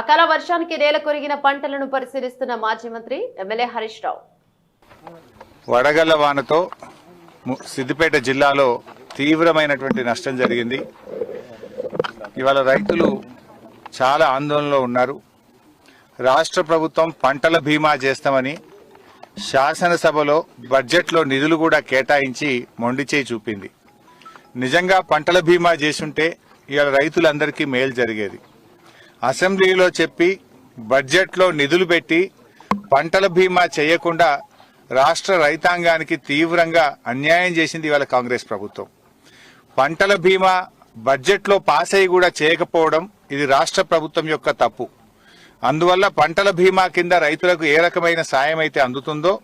అకాల వర్షానికి నేల కొరిగిన పంటలను పరిశీలిస్తున్న మాజీ మంత్రి ఎమ్మెల్యే హరీష్ రావు. వడగళ్ళ వానతో సిద్దిపేట జిల్లాలో తీవ్రమైనటువంటి నష్టం జరిగింది. ఇవాళ రైతులు చాలా ఆందోళనలో ఉన్నారు. రాష్ట్ర ప్రభుత్వం పంటల బీమా చేస్తామని శాసనసభలో బడ్జెట్లో నిధులు కూడా కేటాయించి మొండిచేయి చూపింది. నిజంగా పంటల బీమా చేసుంటే ఇవాళ రైతులందరికీ మేలు జరిగేది. అసెంబ్లీలో చెప్పి బడ్జెట్లో నిధులు పెట్టి పంటల బీమా చేయకుండా రాష్ట్ర రైతాంగానికి తీవ్రంగా అన్యాయం చేసింది ఇవాళ కాంగ్రెస్ ప్రభుత్వం. పంటల బీమా బడ్జెట్లో పాస్ అయ్యి కూడా చేయకపోవడం ఇది రాష్ట్ర ప్రభుత్వం యొక్క తప్పు. అందువల్ల పంటల బీమా కింద రైతులకు ఏ రకమైన సాయం అయితే అందుతుందో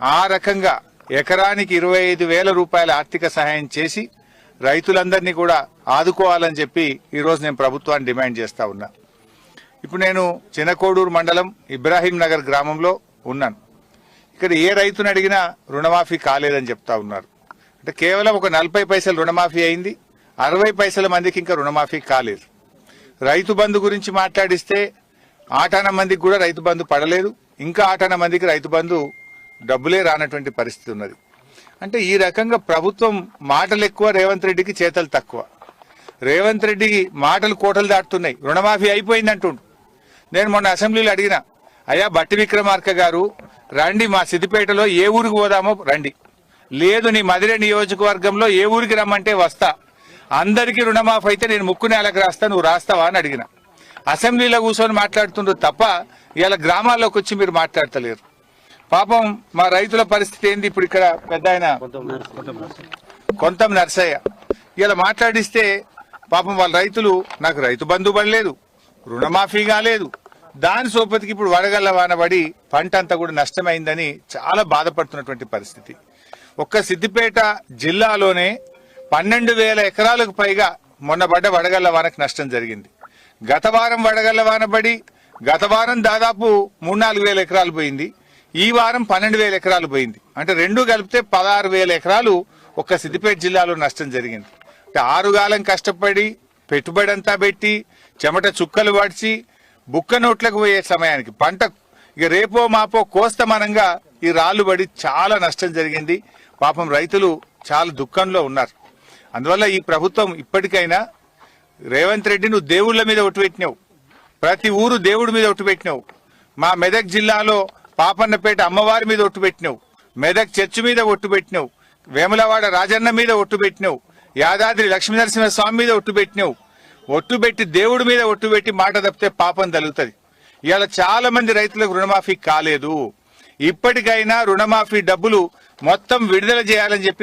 ఆ రకంగా ఎకరానికి ఇరవై ఐదు వేల రూపాయల ఆర్థిక సహాయం చేసి రైతులందరినీ కూడా ఆదుకోవాలని చెప్పి ఈరోజు నేను ప్రభుత్వాన్ని డిమాండ్ చేస్తా ఉన్నా. ఇప్పుడు నేను చినకోడూరు మండలం ఇబ్రాహీం నగర్ గ్రామంలో ఉన్నాను. ఇక్కడ ఏ రైతును అడిగినా రుణమాఫీ కాలేదని చెప్తా ఉన్నారు. అంటే కేవలం ఒక నలభై పైసలు రుణమాఫీ అయింది అరవై పైసల మందికి ఇంకా రుణమాఫీ కాలేదు. రైతు బంధు గురించి మాట్లాడిస్తే ఆటాన మందికి కూడా రైతు బంధు పడలేదు ఇంకా ఆటాన మందికి రైతు బంధు డబ్బులే రానటువంటి పరిస్థితి ఉన్నది. అంటే ఈ రకంగా ప్రభుత్వం మాటలు ఎక్కువ రేవంత్ రెడ్డికి చేతలు తక్కువ. రేవంత్ రెడ్డి మాటలు కోటలు దాటుతున్నాయి రుణమాఫీ అయిపోయింది అంటుండు నేను మొన్న అసెంబ్లీలో అడిగిన అయ్యా బట్టి విక్రమార్క గారు రండి మా సిద్దిపేటలో ఏ ఊరికి పోదామో రండి. లేదు నీ మదిరే నియోజకవర్గంలో ఏ ఊరికి రమ్మంటే వస్తా. అందరికీ రుణమాఫీ అయితే నేను ముక్కు నేలకు రాస్తా నువ్వు రాస్తావా? అని అడిగిన. అసెంబ్లీలో కూర్చొని మాట్లాడుతుండ్రు తప్ప ఇలా గ్రామాల్లోకి వచ్చి మీరు మాట్లాడతలేరు. పాపం మా రైతుల పరిస్థితి ఏంది ఇప్పుడు ఇక్కడ పెద్ద ఆయన? కొంతం నర్సయ్య. ఇలా మాట్లాడిస్తే పాపం వాళ్ళ రైతులు నాకు రైతు బంధు పడలేదు రుణమాఫీ కాలేదు దాని సోపతికి ఇప్పుడు వడగల్ల వానబడి పంట అంతా కూడా నష్టమైందని చాలా బాధపడుతున్నటువంటి పరిస్థితి. ఒక్క సిద్దిపేట జిల్లాలోనే పన్నెండు వేల ఎకరాలకు పైగా మొన్న పడ్డ వడగళ్ళ వానకు నష్టం జరిగింది. గత వారం వడగళ్ళ వాన పడి గత వారం దాదాపు మూడు నాలుగు వేల ఎకరాలు పోయింది. ఈ వారం పన్నెండు వేల ఎకరాలు పోయింది. అంటే రెండు కలిపితే పదహారు వేల ఎకరాలు ఒక్క సిద్దిపేట జిల్లాలో నష్టం జరిగింది. అంటే ఆరుగాలం కష్టపడి పెట్టుబడి అంతా పెట్టి చెమట చుక్కలు పడిచి బుక్క నోట్లకు పోయే సమయానికి పంట ఇక రేపో మాపో కోస్తమనంగా ఈ రాళ్ళు పడి చాలా నష్టం జరిగింది. పాపం రైతులు చాలా దుఃఖంలో ఉన్నారు. అందువల్ల ఈ ప్రభుత్వం ఇప్పటికైనా రేవంత్ రెడ్డి నువ్వు దేవుళ్ళ మీద ఒట్టు పెట్టినావు. ప్రతి ఊరు దేవుడి మీద ఒట్టు పెట్టినావు. మా మెదక్ జిల్లాలో పాపన్నపేట అమ్మవారి మీద ఒట్టు పెట్టినావు. మెదక్ చర్చి మీద ఒట్టు పెట్టినావు. వేములవాడ రాజన్న మీద ఒట్టు పెట్టినావు. యాదాద్రి లక్ష్మీనరసింహ స్వామి మీద ఒట్టు పెట్టినావు. ఒట్టు పెట్టి దేవుడి మీద ఒట్టు పెట్టి మాట తప్పితే పాపం తగులుతుంది ఇవాళ చాలా మంది రైతులకు రుణమాఫీ కాలేదు. ఇప్పటికైనా రుణమాఫీ డబ్బులు మొత్తం విడుదల చేయాలని చెప్పి